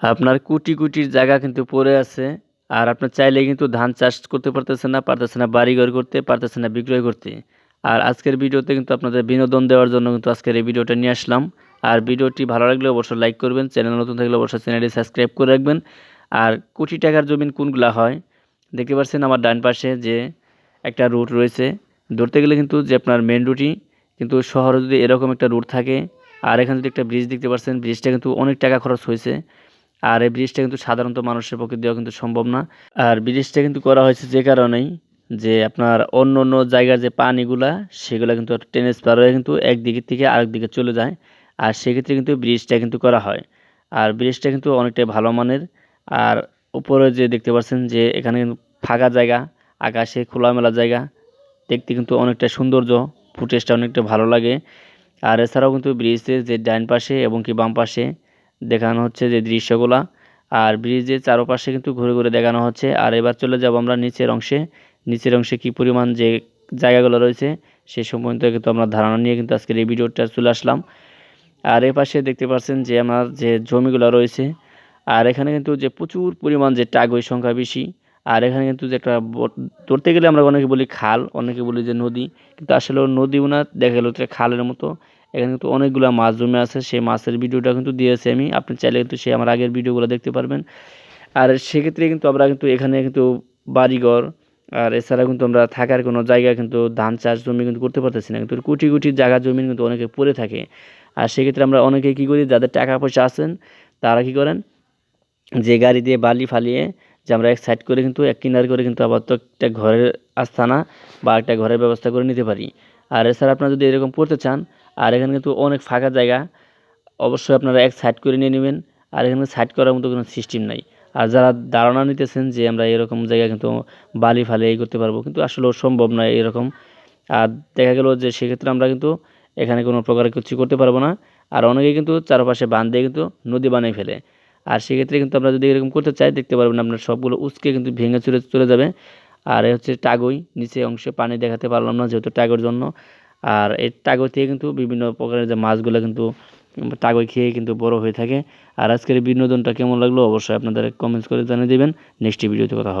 আপনার কুটি কুটির জায়গা কিন্তু পড়ে আছে, আর আপনার চাইলে কিন্তু ধান চাষ করতে পারতেছেন না পারতেছেন না বাড়িঘর করতে, পারতেছেন না বিক্রয় করতে। আর আজকের ভিডিওতে কিন্তু আপনাদের বিনোদন দেওয়ার জন্য কিন্তু আজকের এই ভিডিওটা নিয়ে আসলাম। আর ভিডিওটি ভালো লাগলে অবশ্যই লাইক করবেন, চ্যানেল নতুন থাকলে অবশ্যই চ্যানেলটি সাবস্ক্রাইব করে রাখবেন। আর কোটি টাকার জমিন কোনগুলা হয়? দেখতে পাচ্ছেন আমার ডান পাশে যে একটা রুট রয়েছে। ধরতে গেলে কিন্তু যে আপনার মেন রুটই কিন্তু শহরে যদি এরকম একটা রুট থাকে, আর এখানে যদি একটা ব্রিজ দেখতে পাচ্ছেন ব্রিজটা কিন্তু অনেক টাকা খরচ হয়েছে। আর এই ব্রিজটা কিন্তু সাধারণত মানুষের পক্ষে দেওয়া কিন্তু সম্ভব না। আর ব্রিজটা কিন্তু করা হয়েছে যে কারণেই যে আপনার অন্য অন্য জায়গার যে পানিগুলা, সেগুলো কিন্তু ট্রান্সফার হয়ে কিন্তু একদিকে থেকে আরেক দিকে চলে যায়। আর সেক্ষেত্রে কিন্তু ব্রিজটা কিন্তু করা হয়। আর ব্রিজটা কিন্তু অনেকটাই ভালো মানের। আর উপরে যে দেখতে পাচ্ছেন যে এখানে কিন্তু ফাঁকা জায়গা, আকাশে খোলামেলা জায়গা। দেখতে কিন্তু অনেকটা সৌন্দর্য, ফুটেজটা অনেকটা ভালো লাগে। আর এছাড়াও কিন্তু ব্রিজের যে ডান পাশে এবং কি বাম পাশে দেখানো হচ্ছে যে দৃশ্যগুলা। আর ব্রিজের চারপাশে কিন্তু ঘুরে ঘুরে দেখানো হচ্ছে। আর এবার চলে যাব আমরা নিচের অংশে। নিচের অংশে কি পরিমাণ যে জায়গাগুলো রয়েছে, সে সম্বন্ধে কিন্তু আমরা ধারণা নিয়ে কিন্তু আজকের এই ভিডিওটা চলে আসলাম। আর এ পাশে দেখতে পাচ্ছেন যে আমার যে জমিগুলো রয়েছে, আর এখানে কিন্তু যে প্রচুর পরিমাণ যে টাগই সংখ্যা বেশি। আর এখানে কিন্তু যে একটা ধরতে গেলে আমরা অনেকে বলি খাল, অনেকে বলি যে নদী। কিন্তু আসলে নদীও না দেখা গেলো খালের মতো। এখানে কিন্তু অনেকগুলো মাছ জমে আছে, সেই মাছের ভিডিওটা কিন্তু দিয়েছি আমি। আপনি চাইলে কিন্তু সে আমার আগের ভিডিওগুলো দেখতে পারবেন। আর সেক্ষেত্রে কিন্তু আমরা কিন্তু এখানে কিন্তু বাড়িঘর, আর এছাড়া কিন্তু আমরা থাকার কোনো জায়গা কিন্তু ধান চাষ জমি কিন্তু করতে পারতেছি না। কিন্তু কোটি কোটি জায়গা জমি কিন্তু অনেকে পড়ে থাকে। আর সেক্ষেত্রে আমরা অনেকে কী করি, যাদের টাকা পয়সা আছেন তারা কী করেন, যে গাড়ি দিয়ে বালি ফালিয়ে যে আমরা এক সাইড করে কিন্তু, এক কিনার করে কিন্তু আবার তো একটা ঘরের আস্থানা বা একটা ঘরের ব্যবস্থা করে নিতে পারি। আর এছাড়া আপনারা যদি এরকম করতে চান আর এখানে কিন্তু অনেক ফাঁকা জায়গা। অবশ্যই আপনারা এক সাইড করে নিয়ে নেবেন। আর এখানে সাইড করার মতো কোনো সিস্টেম নাই। আর যারা ধারণা নিতেছেন যে আমরা এরকম জায়গায় কিন্তু বালি ফালে এই করতে পারব, কিন্তু আসলে সম্ভব নয় এরকম। আর দেখা গেল যে সেক্ষেত্রে আমরা কিন্তু এখানে কোনো প্রকার কিছু করতে পারব না। আর অনেকেই কিন্তু চারপাশে বাঁধ দিয়ে কিন্তু নদী বানিয়ে ফেলে। আর সেক্ষেত্রে কিন্তু আমরা যদি এরকম করতে চাই, দেখতে পারবেন আপনার সবগুলো উচকে কিন্তু ভেঙে চলে চলে যাবে। আর হচ্ছে টাগই। নিচে অংশে পানি দেখাতে পারলাম না যেহেতু টাগর জন্য। আর এই টাগর থেকে কিন্তু বিভিন্ন প্রকারের যে মাছগুলো কিন্তু টাগর খেয়ে কিন্তু বড় হয়ে থাকে। আর আজকের বিনোদনটা কেমন লাগল অবশ্যই আপনাদের কমেন্টস করে জানিয়ে দেবেন। নেক্সট ভিডিওতে কথা হবে।